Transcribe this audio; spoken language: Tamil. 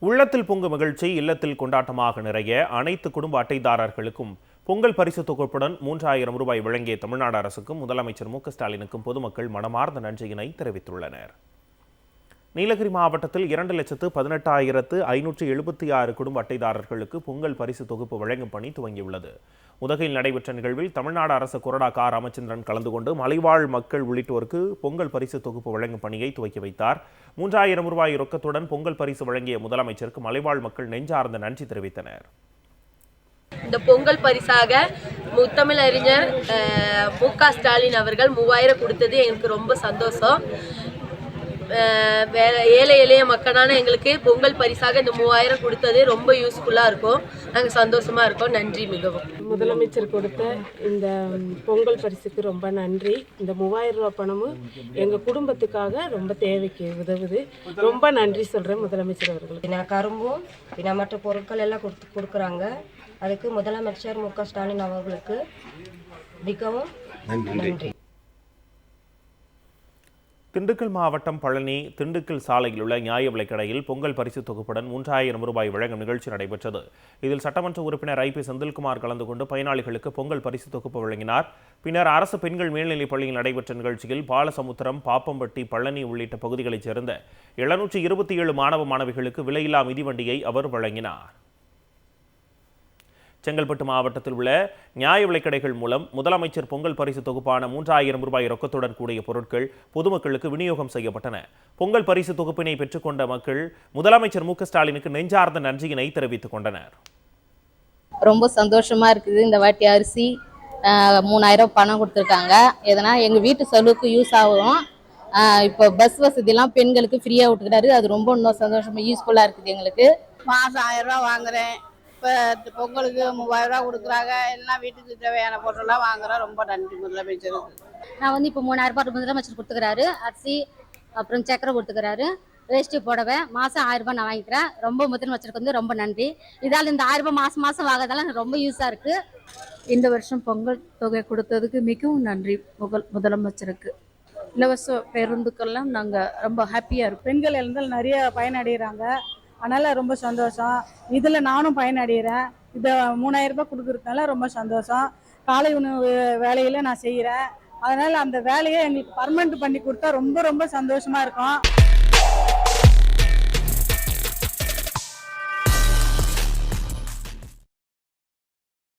உள்ளத்தில் பொங்கு மகிழ்ச்சி இல்லத்தில் கொண்டாட்டமாக நிறைய அனைத்து குடும்ப அட்டைதாரர்களுக்கும் பொங்கல் பரிசு தொகுப்புடன் மூன்றாயிரம் ரூபாய் வழங்கிய தமிழ்நாடு அரசுக்கும் முதலமைச்சர் மு ஸ்டாலினுக்கும் பொதுமக்கள் மனமார்ந்த நன்றியினை தெரிவித்துள்ளனர். நீலகிரி மாவட்டத்தில் இரண்டு லட்சத்து பதினெட்டாயிரத்து ஐநூற்று எழுபத்தி ஆறு குடும்ப அட்டைதாரர்களுக்கு பொங்கல் பரிசு தொகுப்பு வழங்கும் பணி துவங்கியுள்ளது. உதகையில் நடைபெற்ற நிகழ்வில் தமிழ்நாடு அரசு கொறடா கா ராமச்சந்திரன் கலந்து கொண்டு மலைவாழ் மக்கள் உள்ளிட்டோருக்கு பொங்கல் பரிசு தொகுப்பு வழங்கும் பணியை துவக்கி வைத்தார். மூன்றாயிரம் ரூபாய் ரொக்கத்துடன் பொங்கல் பரிசு வழங்கிய முதலமைச்சருக்கு மலைவாழ் மக்கள் நெஞ்சார்ந்த நன்றி தெரிவித்தனர். இந்த பொங்கல் பரிசாக முத்தமிழறிஞர் மு க ஸ்டாலின் அவர்கள் மூவாயிரம் கொடுத்தது எனக்கு ரொம்ப சந்தோஷம். அஹ், வே- ஏழை எளிய மக்களான எங்களுக்கு பொங்கல் பரிசாக இந்த மூவாயிரம் கொடுத்தது ரொம்ப யூஸ்ஃபுல்லாக இருக்கும். நாங்கள் சந்தோஷமா இருக்கோம். நன்றி மிகவும். முதலமைச்சர் கொடுத்த இந்த பொங்கல் பரிசுக்கு ரொம்ப நன்றி. இந்த மூவாயிரம் ரூபாய் பணமும் எங்கள் குடும்பத்துக்காக ரொம்ப தேவைக்கு உதவுது. ரொம்ப நன்றி சொல்கிறேன் முதலமைச்சர் அவர்களுக்கு. பின்ன கரும்பும் பின்ன மற்ற பொருட்கள் எல்லாம் கொடுத்து கொடுக்குறாங்க. அதுக்கு முதலமைச்சர் மு க ஸ்டாலின் அவர்களுக்கு மிகவும் நன்றி. திண்டுக்கல் மாவட்டம் பழனி திண்டுக்கல் சாலையில் உள்ள நியாய விலைக்கடையில் பொங்கல் பரிசு தொகுப்புடன் மூன்றாயிரம் ரூபாய் வழங்கும் நிகழ்ச்சி நடைபெற்றது. இதில் சட்டமன்ற உறுப்பினர் ஐ பி செந்தில்குமார் கலந்து கொண்டு பயனாளிகளுக்கு பொங்கல் பரிசு தொகுப்பு வழங்கினார். பின்னர் அரசு பெண்கள் மேல்நிலைப் பள்ளியில் நடைபெற்ற நிகழ்ச்சியில் பாலசமுத்திரம் பாப்பம்பட்டி பழனி உள்ளிட்ட பகுதிகளைச் சேர்ந்த எழுநூற்றி இருபத்தி ஏழு மாணவ மாணவிகளுக்கு விலையில்லா மிதிவண்டியை அவர் வழங்கினார். செங்கல்பட்டு மாவட்டத்தில் உள்ள நியாய விலைக்கடைகள் மூலம் முதலமைச்சர் பொங்கல் பரிசு தொகுப்பான மூன்றாயிரம் ரூபாய் ரொக்கத்துடன் கூடிய பொருட்கள் பொதுமக்களுக்கு விநியோகம் செய்யப்பட்டன. பொங்கல் பரிசு தொகுப்பினை பெற்றுக்கொண்ட மக்கள் முதலமைச்சர் மு க ஸ்டாலினுக்கு நெஞ்சார்ந்த நன்றியினை தெரிவித்துக் கொண்டனர். ரொம்ப சந்தோஷமா இருக்குது இந்த வாட்டி அரிசி மூணாயிரம் பணம் கொடுத்துருக்காங்க. எதனா எங்கள் வீட்டு செலவுக்கு யூஸ் ஆகும். இப்போ பஸ் வசதிலாம் பெண்களுக்கு ஃப்ரீயாக விட்டுக்கிறாரு அது ரொம்ப இன்னும் சந்தோஷமா யூஸ்ஃபுல்லாக இருக்குது எங்களுக்கு. மாதம் ஆயிரம் ரூபா வாங்குறேன். இப்போ பொங்கலுக்கு மூவாயிரம் ரூபா கொடுக்குறாங்க. எல்லாம் வீட்டுக்கு தேவையான பொருளெல்லாம் வாங்குறோம். ரொம்ப நன்றி முதலமைச்சருக்கு நான் வந்து இப்போ மூணாயிரம் ரூபாய் முதலமைச்சர் கொடுத்துக்கிறாரு. அரிசி அப்புறம் சக்கரை கொடுத்துக்கிறாரு. வேஷ்டி புடவை மாதம் ஆயிரம் ரூபாய் நான் வாங்கிக்கிறேன். ரொம்ப முதலமைச்சருக்கு வந்து ரொம்ப நன்றி. இதால் இந்த ஆயிரம் ரூபாய் மாதம் மாதம் வாங்குறதால எனக்கு ரொம்ப யூஸாக இருக்குது இந்த வருஷம் பொங்கல் தொகை கொடுத்ததுக்கு மிகவும் நன்றி முதல் முதலமைச்சருக்கு. இலவச பேருந்துக்கெல்லாம் நாங்கள் ரொம்ப ஹாப்பியாக இருக்கோம். பெண்கள் இருந்தால் நிறைய பயனடைகிறாங்க. அதனால் ரொம்ப சந்தோஷம். இதில் நானும் பயனடைகிறேன் இதை மூணாயிரம் ரூபாய் கொடுக்குறதுனால ரொம்ப சந்தோஷம். காலை உணவு வேலையில் நான் செய்கிறேன் அதனால் அந்த வேலையை எங்களுக்கு பர்மனெண்ட் பண்ணி கொடுத்தா ரொம்ப ரொம்ப சந்தோஷமாக இருக்கும்.